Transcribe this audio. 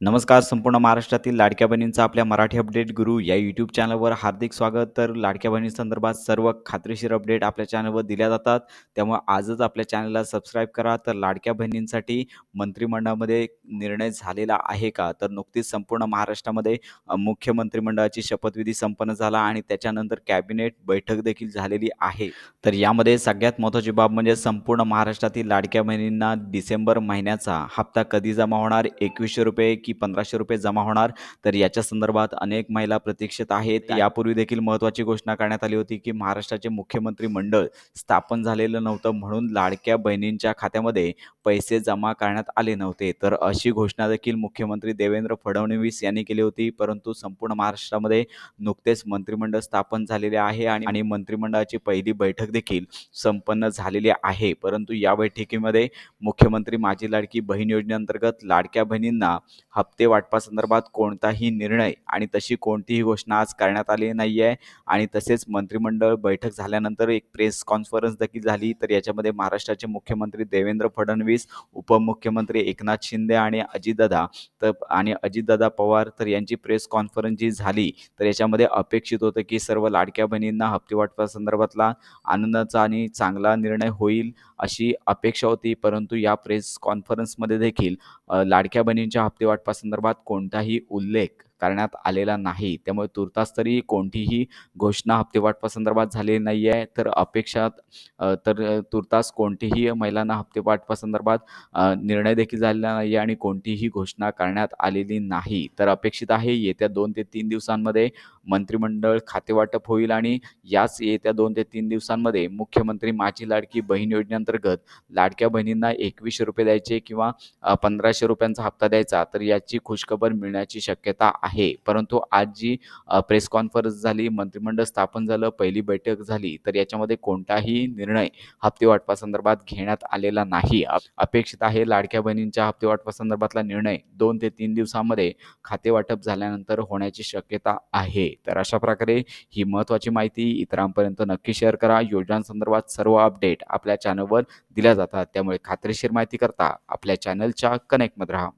नमस्कार संपूर्ण महाराष्ट्रातील लाडक्या बहिणींचा आपल्या मराठी अपडेट गुरु या यूट्यूब चॅनलवर हार्दिक स्वागत. तर लाडक्या बहिणींसंदर्भात सर्व खात्रीशीर अपडेट आपल्या चॅनलवर दिल्या जातात. त्यामुळे आजच आपल्या चॅनलला सबस्क्राईब करा. तर लाडक्या बहिणींसाठी मंत्रिमंडळामध्ये निर्णय झालेला आहे का? तर नुकतीच संपूर्ण महाराष्ट्रामध्ये अ, मुख्य मंत्रिमंडळाची शपथविधी संपन्न झाला आणि त्याच्यानंतर कॅबिनेट बैठक देखील झालेली आहे. तर यामध्ये सगळ्यात महत्त्वाची बाब म्हणजे संपूर्ण महाराष्ट्रातील लाडक्या बहिणींना डिसेंबर महिन्याचा हप्ता कधी जमा होणार? एकवीसशे रुपये की पंधराशे रुपये जमा होणार. तर याच्या संदर्भात अनेक महिला प्रतीक्षित आहेत. यापूर्वी देखील महत्त्वाची घोषणा करण्यात आली होती की महाराष्ट्राचे मुख्यमंत्री मंडळ स्थापन झालेलं नव्हतं म्हणून लाडक्या बहिणींच्या खात्यामध्ये पैसे जमा करण्यात आले नव्हते. तर अशी घोषणा देखील मुख्यमंत्री देवेंद्र फडणवीस यांनी केली होती. परंतु संपूर्ण महाराष्ट्रामध्ये नुकतेच मंत्रिमंडळ स्थापन झालेले आहे आणि आणि मंत्रिमंडळाची पहिली बैठक देखील संपन्न झालेली आहे. परंतु या बैठकीमध्ये मुख्यमंत्री माझी लाडकी बहीण योजनेअंतर्गत लाडक्या बहिणींना हप्ते वाटपासंदर्भात कोणताही निर्णय आणि तशी कोणतीही घोषणा आज करण्यात आली नाही आहे आणि तसेच मंत्रिमंडळ बैठक झाल्यानंतर एक प्रेस कॉन्फरन्स देखील झाली. तर याच्यामध्ये महाराष्ट्राचे मुख्यमंत्री देवेंद्र फडणवीस उपमुख्यमंत्री एकनाथ शिंदे आणि अजितदादा. तर आणि अजितदादा पवार तर यांची प्रेस कॉन्फरन्स जी झाली तर याच्यामध्ये अपेक्षित होतं की सर्व लाडक्या बहिणींना हप्ते वाटपासंदर्भातला आनंदाचा आणि चांगला निर्णय होईल अशी अपेक्षा होती. परंतु या प्रेस कॉन्फरन्समध्ये देखील लाडक्या बहिणींच्या हप्ते संदर्भात कोणताही उल्लेख करण्यात आलेला नाही. त्यामुळे तुर्तास तरी कोणतीही घोषणा हप्ते वाटपासंदर्भात झालेली नाही आहे तर अपेक्षात तर तुर्तास कोणतीही महिलांना हप्ते वाटपासंदर्भात निर्णय देखील झालेला नाही आहे आणि कोणतीही घोषणा करण्यात आलेली नाही. तर अपेक्षित आहे येत्या दोन ते तीन दिवसांमध्ये मंत्रिमंडळ खातेवाटप होईल आणि याच येत्या दोन ते तीन दिवसांमध्ये मुख्यमंत्री माझी लाडकी बहीण योजनेअंतर्गत लाडक्या बहिणींना एकवीसशे रुपये द्यायचे किंवा पंधराशे रुपयांचा हप्ता द्यायचा. तर याची खुशखबर मिळण्याची शक्यता आहे. आहे. परंतु आज जी प्रेस कॉन्फरन्स झाली मंत्रिमंडळ स्थापन झालं पहिली बैठक झाली तर याच्यामध्ये कोणताही निर्णय हप्ते वाटपासंदर्भात घेण्यात आलेला नाही. अपेक्षित आहे लाडक्या बहिणींच्या हप्ते वाटपासंदर्भातला निर्णय दोन ते तीन दिवसामध्ये खाते वाटप झाल्यानंतर होण्याची शक्यता आहे. तर अशा प्रकारे ही महत्त्वाची माहिती इतरांपर्यंत नक्की शेअर करा. योजनांसंदर्भात सर्व अपडेट आपल्या चॅनलवर दिल्या जातात. त्यामुळे खात्रीशीर माहिती करता आपल्या चॅनलच्या कनेक्टमध्ये राहा.